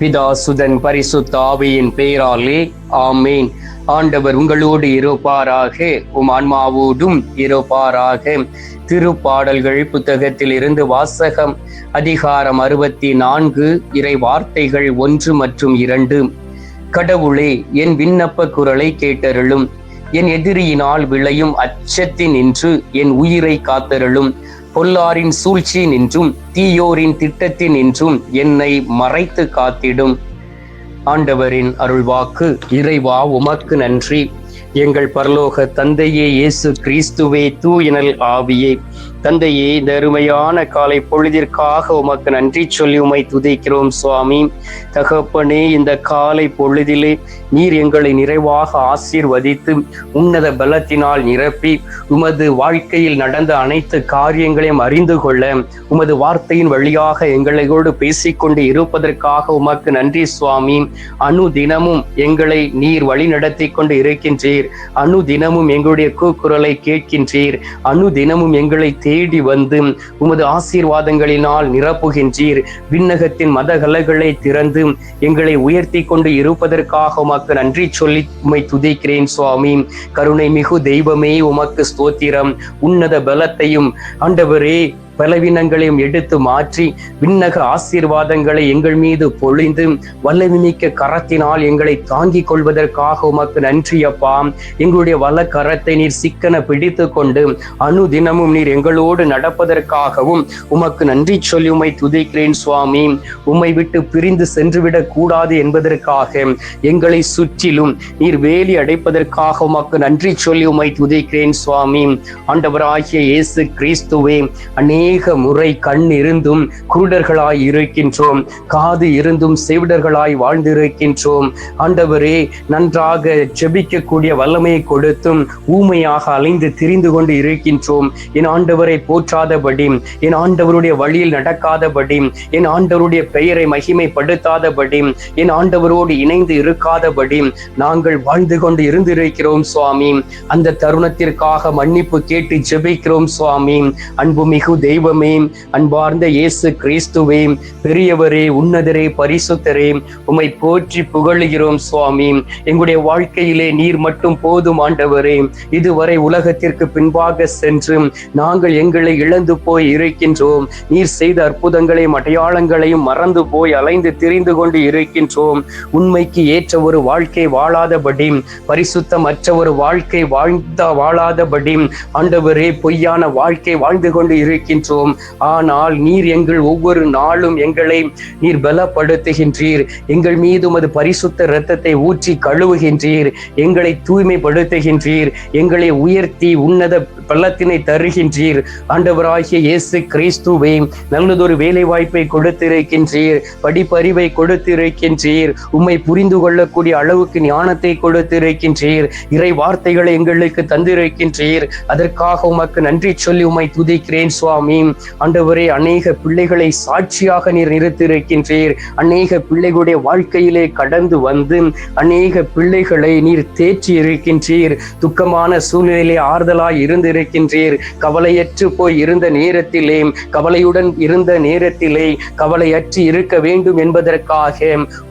பிதா சுதன் பரிசுத்த ஆவியின் பெயராலே ஆமேன். ஆண்டவர் உங்களோடு இருப்பாராக உம் ஆன்மாவோடும் இருப்பாராக. திருப்பாடல்கள் புத்தகத்தில் இருந்து வாசகம் அதிகாரம் அறுபத்தி நான்கு இறை வார்த்தைகள் ஒன்று மற்றும் இரண்டு. கடவுளே என் விண்ணப்ப குரலை கேட்டருளும். என் எதிரியினால் விளையும் அச்சத்தின் நின்று என் உயிரை காத்தருளும். பொல்லாரின் சூழ்ச்சி நின்றும் தீயோரின் திட்டத்தின் நின்றும் என்னை மறைத்து காத்திடும். ஆண்டவரின் அருள்வாக்கு இறைவா உமக்கு நன்றி. எங்கள் பரலோக தந்தையே இயேசு கிறிஸ்துவே தூயனல் ஆவியே. தந்தையே இந்த அருமையான காலை பொழுதிற்காக உமக்கு நன்றி சொல்லி உமை துதிக்கிறோம் சுவாமி. தகப்பனே இந்த காலை பொழுதிலே நீர் எங்களை நிறைவாக ஆசீர்வதித்து உன்னத பலத்தினால் நிரப்பி உமது வாழ்க்கையில் நடந்த அனைத்து காரியங்களையும் அறிந்து கொள்ள உமது வார்த்தையின் வழியாக எங்களோடு பேசிக்கொண்டு இருப்பதற்காக உமக்கு நன்றி சுவாமி. அணு தினமும் எங்களை நீர் வழி நடத்தி கொண்டு இருக்கின்றீர். அணு தினமும் எங்களுடைய கூக்குரலை கேட்கின்றீர். அணு தினமும் எங்களை தேடி வந்து உமது ஆசீர்வாதங்களினால் நிரப்புகின்றீர். விண்ணகத்தின் மதகலகளை திறந்து எங்களை உயர்த்தி கொண்டு இருப்பதற்காக உமக்கு நன்றி சொல்லி உம்மை துதிக்கிறேன் சுவாமி. கருணை மிகு தெய்வமே உமக்கு ஸ்தோத்திரம். உன்னத பலத்தையும் ஆண்டவரே பலவீனங்களையும் எடுத்து மாற்றி விண்ணக ஆசீர்வாதங்களை எங்கள் மீது பொழிந்து வல்லவிமிக்க கரத்தினால் எங்களை தாங்கிக் கொள்வதற்காக உமக்கு நன்றி அப்பா. எங்களுடைய வல்ல கரத்தை நீர் சிக்கன பிடித்து கொண்டு அனுதினமும் நீர் எங்களோடு நடப்பதற்காகவும் உமக்கு நன்றி சொல்லி உமை துதிக்கிறேன் சுவாமி. உம்மை விட்டு பிரிந்து சென்றுவிடக் கூடாது என்பதற்காக எங்களை சுற்றிலும் நீர் வேலி அடைப்பதற்காக உமக்கு நன்றி சொல்லி உமை துதிக்கிறேன் சுவாமி. ஆண்டவராகிய இயேசு கிறிஸ்துவே அநேக முறை கண் இருந்தும் குருடர்களாய் இருக்கின்றோம். காது இருந்தும் செவிடர்களாய் வாழ்ந்திருக்கின்றோம். ஆண்டவரே நன்றாக ஜெபிக்கக்கூடிய வல்லமையை கொடுத்தும் ஊமையாக அலைந்து திரிந்து கொண்டு இருக்கின்றோம். என் ஆண்டவரை போற்றாதபடி என் ஆண்டவருடைய வழியில் நடக்காதபடி என் ஆண்டவருடைய பெயரை மகிமைப்படுத்தாதபடி என் ஆண்டவரோடு இணைந்து இருக்காதபடி நாங்கள் வாழ்ந்து கொண்டு இருந்திருக்கிறோம் சுவாமி. அந்த தருணத்திற்காக மன்னிப்பு கேட்டு ஜெபிக்கிறோம் சுவாமி. அன்புமிகு தெய்வமே அன்பார்ந்த இயேசு கிறிஸ்துவே பெரியவரே உன்னதரே பரிசுத்தரே உமை போற்றி புகழுகிறோம் சுவாமி. எங்களுடைய வாழ்க்கையிலே நீர் மட்டும் போதும் ஆண்டவரே. இதுவரை உலகத்திற்கு பின்பாக சென்று நாங்கள் எங்களை இழந்து போய் இருக்கின்றோம். நீர் செய்த அற்புதங்களையும் அடையாளங்களையும் மறந்து போய் அலைந்து திரிந்து கொண்டு இருக்கின்றோம். உண்மைக்கு ஏற்ற ஒரு வாழ்க்கை வாழாதபடி பரிசுத்தமற்ற ஒரு வாழ்க்கை வாழ்ந்த வாழாதபடி ஆண்டவரே பொய்யான வாழ்க்கை வாழ்ந்து கொண்டு இருக்கின்றோம். ஆனால் நீர் எங்கள் ஒவ்வொரு நாளும் எங்களை நீர் பலப்படுத்துகின்றீர். எங்கள் மீது உமது பரிசுத்த இரத்தத்தை ஊற்றி கழுவுகின்றீர். எங்களை தூய்மைப்படுத்துகின்றீர். எங்களை உயர்த்தி உன்னத பள்ளத்தினை தருகின்றீர். ஆண்டவராகிய இயேசு கிறிஸ்துவை நல்லதொரு வேலை வாய்ப்பை கொடுத்திருக்கின்றீர். படிப்பறிவை கொடுத்திருக்கின்றீர். உம்மை புரிந்து கொள்ளக்கூடிய அளவுக்கு ஞானத்தை கொடுத்திருக்கின்றீர். இறை வார்த்தைகளை எங்களுக்கு தந்திருக்கின்றீர். அதற்காக உமக்கு நன்றி சொல்லி உம்மை துதிக்கிறேன் சுவாமி. ஆண்டவரே அநேக பிள்ளைகளை சாட்சியாக நீர் நிறுத்தியிருக்கின்றீர். அநேக பிள்ளைகளுடைய வாழ்க்கையிலே கடந்து வந்து அநேக பிள்ளைகளை நீர் தேற்றி இருக்கின்றீர் துக்கமான சூழ்நிலையிலே ஆறுதலாய் இருந்திருக்கின்றீர். கவலையற்று போய் இருந்த நேரத்திலே கவலையுடன் இருந்த நேரத்திலே கவலையற்று இருக்க வேண்டும் என்பதற்காக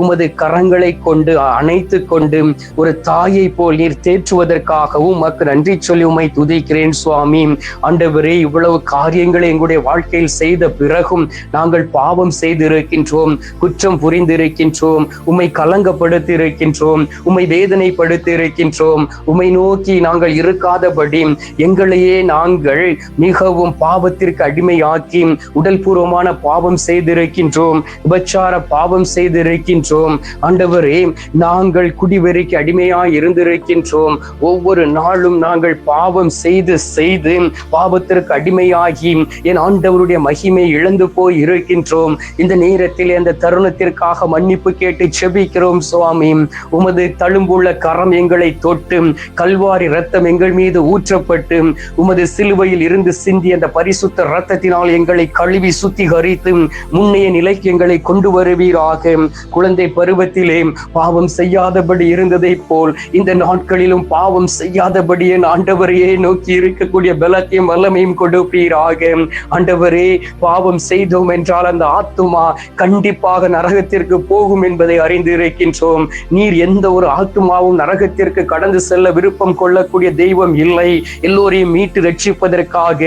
உமது கரங்களை கொண்டு அணைத்து கொண்டு ஒரு தாயை போல் நீர் தேற்றுவதற்காகவும் உமக்கு நன்றி சொல்லி உமை துதிக்கிறேன் சுவாமி. ஆண்டவரே இவ்வளவு காரியங்கள் எங்களுடைய வாழ்க்கையில் செய்த பிறகும் நாங்கள் பாவம் செய்திருக்கின்றோம் குற்றம் புரிந்திருக்கின்றோம் உம்மை கலங்கப்படுத்தி இருக்கின்றோம் உம்மை வேதனைப்படுத்தி இருக்கின்றோம் உம்மை நோக்கி நாங்கள் இருக்காதபடி எங்களையே நாங்கள் மிகவும் பாவத்திற்கு அடிமையாக்கி உடல்பூர்வமான பாவம் செய்திருக்கின்றோம் விபச்சார பாவம் செய்திருக்கின்றோம். ஆண்டவரே நாங்கள் குடிவெறிக்கு அடிமையாய் இருந்திருக்கின்றோம். ஒவ்வொரு நாளும் நாங்கள் பாவம் செய்து செய்து பாவத்திற்கு அடிமையாகி என் ஆண்டவருடைய மகிமை இழந்து போய் இருக்கின்றோம். இந்த நேரத்தில் அந்த தருணத்திற்காக மன்னிப்பு கேட்டு செபிக்கிறோம் சுவாமி. உமது தழும்புள்ள கரம் எங்களை தொட்டு கல்வாரி ரத்தம் எங்கள் மீது ஊற்றப்பட்டு உமது சிலுவையில் இருந்து சிந்தி அந்த பரிசுத்த ரத்தத்தினால் எங்களை கழுவி சுத்திகரித்து முன்னைய நிலைக்கு எங்களை கொண்டு வருவீராக. குழந்தை பருவத்திலே பாவம் செய்யாதபடி இருந்ததை போல் இந்த நாட்களிலும் பாவம் செய்யாதபடி என் ஆண்டவரையே நோக்கி இருக்கக்கூடிய பலத்தையும் வல்லமையும் கொடுப்பீராக. ஆண்டவரே பாவம் செய்தோம் என்றால் அந்த ஆத்துமா கண்டிப்பாக நரகத்திற்கு போகும் என்பதை அறிந்து இருக்கின்றோம் நீர் எந்த ஒரு ஆத்துமாவும் நரகத்திற்கு கடந்து செல்ல விருப்பம் கொள்ளக்கூடிய தெய்வம் இல்லை. எல்லோரையும் மீட்டு ரட்சிப்பதற்காக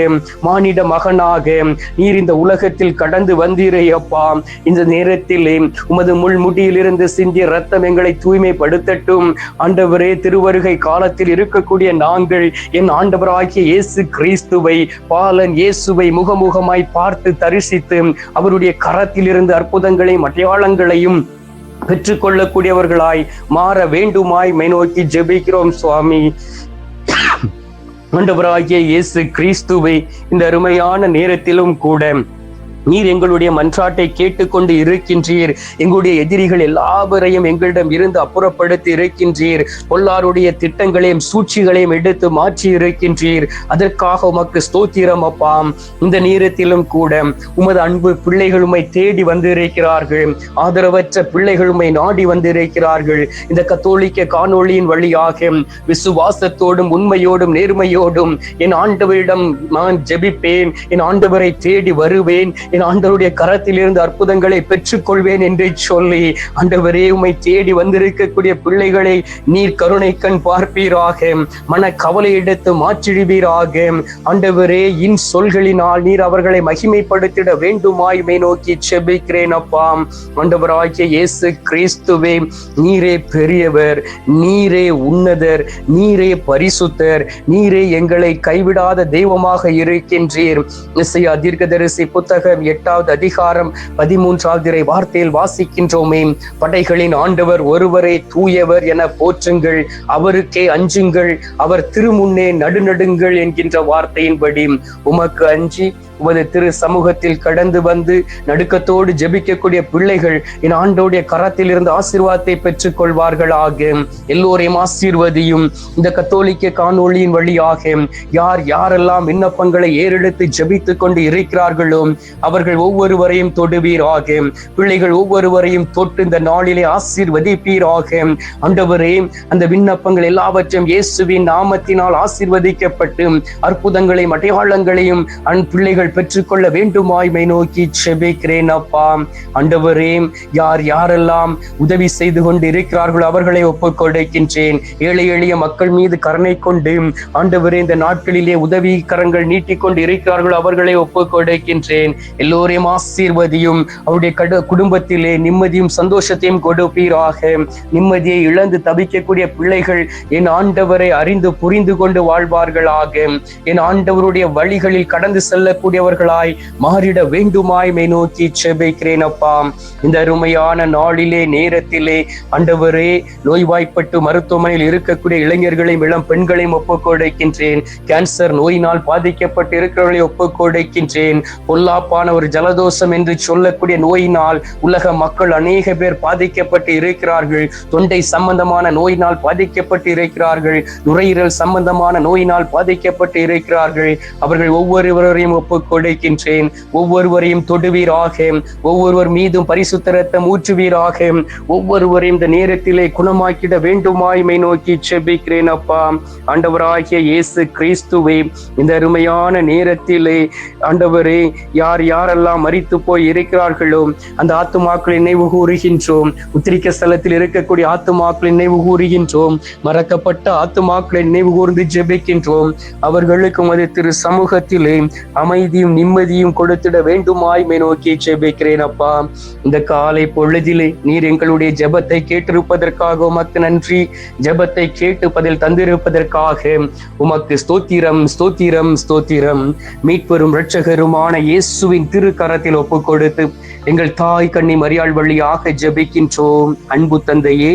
மானிட மகனாக நீர் இந்த உலகத்தில் கடந்து வந்தீரே அப்பா. இந்த நேரத்திலே உமது முள்முடியிலிருந்து சிந்திய ரத்தம் எங்களை தூய்மைப்படுத்தட்டும். ஆண்டவரே திருவருகை காலத்தில் இருக்கக்கூடிய நாங்கள் என் ஆண்டவராகிய இயேசு கிறிஸ்துவை பாலன் இயேசுவை முகமுகமாய் பார்த்து தரிசித்து அவருடைய கரத்திலிருந்து அற்புதங்களையும் அடையாளங்களையும் பெற்றுக்கொள்ளக்கூடியவர்களாய் மாற வேண்டுமாய் மை நோக்கி ஜெபிக்கிறோம் சுவாமி. ஆண்டவராகிய இயேசு கிறிஸ்துவை இந்த அருமையான நேரத்திலும் கூட நீர் எங்களுடைய மன்றாட்டை கேட்டுக்கொண்டு இருக்கின்றீர். எங்களுடைய எதிரிகள் எல்லாவரையும் எங்களிடம் இருந்து அப்புறப்படுத்தி இருக்கின்றீர். பொல்லாருடைய திட்டங்களையும் சூழ்ச்சிகளையும் எடுத்து மாற்றி இருக்கின்றீர். அதற்காக உமக்கு ஸ்தோத்திரம் அப்பாம் இந்த நேரத்திலும் கூட உமது அன்பு பிள்ளைகள் உம்மை தேடி வந்திருக்கிறார்கள். ஆதரவற்ற பிள்ளைகள் உம்மை நாடி வந்திருக்கிறார்கள். இந்த கத்தோலிக்க காணொளியின் வழியாக விசுவாசத்தோடும் உண்மையோடும் நேர்மையோடும் என் ஆண்டவரிடம் நான் ஜெபிப்பேன். என் ஆண்டவரை தேடி வருவேன். என் ஆண்டவருடைய கரத்திலிருந்து அற்புதங்களை பெற்றுக்கொள்வேன் என்று சொல்லி ஆண்டவரே உம்மை தேடி வந்திருக்கக்கூடிய பிள்ளைகளை நீர் கருணை கண் பார்ப்பீராக. மன கவலை எடுத்து மாற்றிடுவீராக. ஆண்டவரே இன் சொல்களினால் நீர் அவர்களை மகிமைப்படுத்திட வேண்டுமாய் மே நோக்கி செபிக்கிறேன் அப்பா. ஆண்டவராகிய இயேசு கிறிஸ்துவே நீரே பெரியவர் நீரே உன்னதர் நீரே பரிசுத்தர் நீரே எங்களை கைவிடாத தெய்வமாக இருக்கின்றீர். இசையா தீர்க்கதரிசி புத்தகம் எட்டாவது அதிகாரம் பதிமூன்றாவது இறை வார்த்தையில் வாசிக்கின்றோமே. படைகளின் ஆண்டவர் ஒருவரே தூயவர் என போற்றுங்கள். அவருக்கே அஞ்சுங்கள். அவர் திருமுன்னே நடுநடுங்கள் என்கின்ற வார்த்தையின்படி உமக்கு அஞ்சி உமது திரு சமூகத்தில் கடந்து வந்து நடுக்கத்தோடு ஜெபிக்கக்கூடிய பிள்ளைகள் என் ஆண்டோடைய கரத்தில் இருந்து ஆசீர்வாதத்தை பெற்றுக் கொள்வார்களாக எல்லோரையும் ஆசீர்வதியும். இந்த கத்தோலிக்க காணொளியின் வழியாக யார் யாரெல்லாம் விண்ணப்பங்களை ஏறெடுத்து ஜெபித்துக் கொண்டு இருக்கிறார்களோ அவர்கள் ஒவ்வொருவரையும் தொடுவீராக. பிள்ளைகள் ஒவ்வொருவரையும் தொட்டு இந்த நாளிலே ஆசீர்வதிப்பீராக. அண்டவரே அந்த விண்ணப்பங்கள் எல்லாவற்றையும் இயேசுவின் நாமத்தினால் ஆசீர்வதிக்கப்பட்டு அற்புதங்களையும் அடையாளங்களையும் அன் பிள்ளைகள் நீங்கள் பெற்றுக்கொள்ள வேண்டுமாய்மை நோக்கி செபிக்கிறேன் அப்பா. அண்டவரே யார் யாரெல்லாம் உதவி செய்து கொண்டு இருக்கிறார்களோ அவர்களை ஒப்புக் கொடுக்கின்றேன். ஏழை எளிய மக்கள் மீது கருணை கொண்டு ஆண்டவரே இந்த நாட்களிலே உதவி கரங்கள் நீட்டிக்கொண்டு இருக்கிறார்களோ அவர்களை ஒப்புக் கொடுக்கின்றேன். எல்லோரையும் ஆசீர்வதியும் அவருடைய கடு குடும்பத்திலே நிம்மதியும் சந்தோஷத்தையும் கொடுப்பீராக. நிம்மதியை இழந்து தவிக்கக்கூடிய பிள்ளைகள் என் ஆண்டவரை அறிந்து புரிந்து கொண்டு வாழ்வார்களாக. என் ஆண்டவருடைய வழிகளில் கடந்து செல்லக்கூடிய கூடியவர்களாய் மாறிட வேண்டுமாய் மே நோக்கி செபிக்கிறேன் அப்பா இந்த அருமையான நாளிலே நேரத்திலே அண்டவரே நோய்வாய்ப்பட்டு மருத்துவமனையில் இருக்கக்கூடிய இளைஞர்களையும் இளம் பெண்களையும் ஒப்புக்கொடுக்கின்றேன். கேன்சர் நோயினால் பாதிக்கப்பட்டு இருக்கிறவர்களை ஒப்புக்கொடுக்கின்றேன். பொல்லாப்பான ஒரு ஜலதோஷம் என்று சொல்லக்கூடிய நோயினால் உலக மக்கள் அநேக பேர் பாதிக்கப்பட்டு இருக்கிறார்கள். தொண்டை சம்பந்தமான நோயினால் பாதிக்கப்பட்டு இருக்கிறார்கள். நுரையீரல் சம்பந்தமான நோயினால் பாதிக்கப்பட்டு இருக்கிறார்கள். அவர்கள் ஒவ்வொருவரையும் ஒப்பு கொடுக்கின்றேன். ஒவ்வொருவரையும் தொடுவீராக. ஒவ்வொருவர் மீதும் பரிசுத்த ரத்தம் ஊற்றுவீராக. ஒவ்வொருவரையும் இந்த நேரத்திலே குணமாக்கிட வேண்டுமாய்மை நோக்கி செபிக்கிறேன் அப்பா. ஆண்டவராகிய இயேசு கிறிஸ்துவே இந்த அருமையான நேரத்திலே ஆண்டவரே யார் யாரெல்லாம் மறித்து போய் இருக்கிறார்களோ அந்த ஆத்துமாக்களை நினைவு கூறுகின்றோம். உத்திரிக்க ஸ்தலத்தில் இருக்கக்கூடிய ஆத்துமாக்களை நினைவு கூறுகின்றோம். மறக்கப்பட்ட ஆத்துமாக்களை நினைவு கூர்ந்து ஜெபிக்கின்றோம். அவர்களுக்கும் அது திரு சமூகத்திலே அமைதி அமைதியும் நிம்மதியும் கொடுத்திட வேண்டுமாய் மே நோக்கி ஜெபிக்கிறேன் அப்பா. இந்த காலை பொழுதிலே நீர் எங்களுடைய ஜெபத்தை கேட்டிருப்பதற்காக உமக்கு நன்றி. ஜெபத்தை கேட்டு பதில் தந்திருப்பதற்காக உமக்கு ஸ்தோத்திரம் ஸ்தோத்திரம் ஸ்தோத்திரம். மீட்பெரும் இரட்சகருமான இயேசுவின் திருக்கரத்தில் ஒப்புக் கொடுத்து எங்கள் தாய் கண்ணி மரியாள் வழியாக ஜெபிக்கின்றோம். அன்பு தந்தையே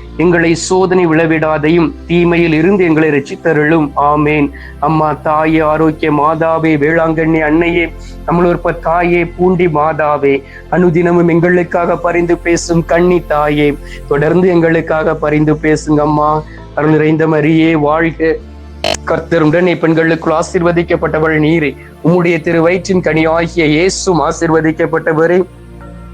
எங்களை சோதனை விழவிடாதையும் தீமையில் இருந்து எங்களை ரசித்தருளும் ஆமேன். அம்மா தாயே ஆரோக்கிய மாதாவே வேளாங்கண்ணி அன்னையே நம்மளொருப்ப தாயே பூண்டி மாதாவே அனுதினமும் எங்களுக்காக பரிந்து பேசும் கண்ணி தாயே தொடர்ந்து எங்களுக்காக பரிந்து பேசுங்க அம்மா. அருள் நிறைந்த மரியே வாழ்க. கர்த்தருடன் பெண்களுக்குள் ஆசிர்வதிக்கப்பட்டவள் நீரே. உம்முடைய திரு வயிற்றின் கனியாகிய இயேசும் ஆசிர்வதிக்கப்பட்டவரே.